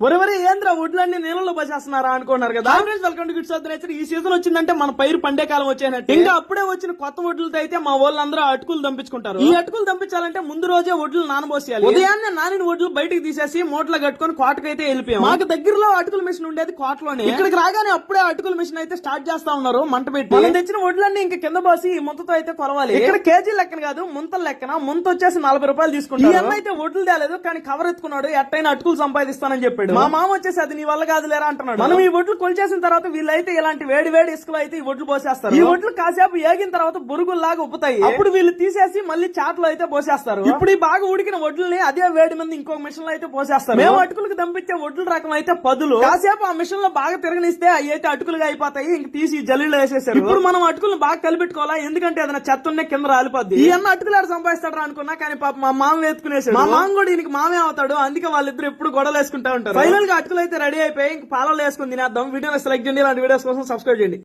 ఒరెవరి ఏంద్ర వడ్లన్నీ నీళ్ళలో పోసేస్తున్నారా అనుకున్నారు కదా? Friends welcome to gits nature ఈ సీజన్ వచ్చిందంటే మన పైరు పండే కాలం వచ్చేనట్టు. ఇంకా అప్పుడే వచ్చిన కొత్త వడ్లతో అయితే మా వాళ్ళందరూ అటుకులు దంపించుకుంటారు. ఈ అటుకులు దంపించాలంటే ముందు రోజే వడ్లు నానబోసేయాలి. ఉదయాన్నే నానిన వడ్లు బయటికి తీసేసి మూటలో కట్టుకొని కోటకైతే వెళ్ళిపోయాం. మాకు దగ్గరలో అటుకుల మిషన్ ఉండేది కోటలోనే. ఇక్కడికి రాగానే అప్పుడే అటుకుల మిషన్ అయితే స్టార్ట్ చేస్తా ఉన్నారు మంట పెట్టి. మనం తెచ్చిన వడ్లన్నీ ఇంకా కింద పోసి ఈ ముంతతో అయితే కొలవాలి. ఇక్కడ కేజీ లెక్కన కాదు ముంతల లెక్కన. ముంత వచ్చేసి నలభై రూపాయలు తీసుకుంటారు. ఈ అన్న అయితే వడ్లు తేలేదు కానీ కవర్ ఎత్తుకున్నాడు ఎట్టైనా అటుకులు సంపాదిస్తానని చెప్పాడు. మా మామ వచ్చేసి అది నీ వల్ల కాదు లేరా అంటున్నాడు. మనం ఈ వడ్లు కొలిచేసిన తర్వాత వీళ్ళైతే ఇలాంటి వేడి వేడి ఇసుకలో అయితే ఈ వడ్లు పోసేస్తారు. ఈ వడ్లు కాసేపు ఏగిన తర్వాత బురుగుల్లాగా ఉప్పుతాయి అప్పుడు వీళ్ళు తీసేసి మళ్ళీ చాట్లో అయితే పోసేస్తారు. ఇప్పుడు ఈ బాగా ఉడికిన వడ్లని అదే వేడి మంది ఇంకో మిషన్లో అయితే పోసేస్తారు. మేము అటుకులకు దంపించే వడ్ల రకం అయితే పదులు. కాసేపు ఆ మిషన్లో బాగా తిరగనిస్తే అవి అయితే అటుకులుగా అయిపోతాయి. ఇంక తీసి జల్లీలో వేసేసారు ఇప్పుడు మనం అటుకులను బాగా కలిపెట్టుకోవాలా? ఎందుకంటే ఏదైనా చెత్త ఉండే కింద రాలిపోద్ది. ఈ అన్న అటుకులు ఆడ సంపాదిస్తాడు అనుకున్నా కానీ పాప మా మామ వేసుకునేసాడు మా మామ కూడా ఈయనకి మామే అవుతాడు. అందుకే వాళ్ళిద్దరు ఎప్పుడు గొడవలు వేసుకుంటా ఉంటారు. ఫైనల్గా అటుకులు అయితే రెడీ అయిపోయి ఇంక పాలలో వేసుకుని తినేద్దాం. వీడియో సెలెక్ట్ చేయండి. ఇలాంటి వీడియోస్ కోసం సబ్స్క్రైబ్ చేయండి.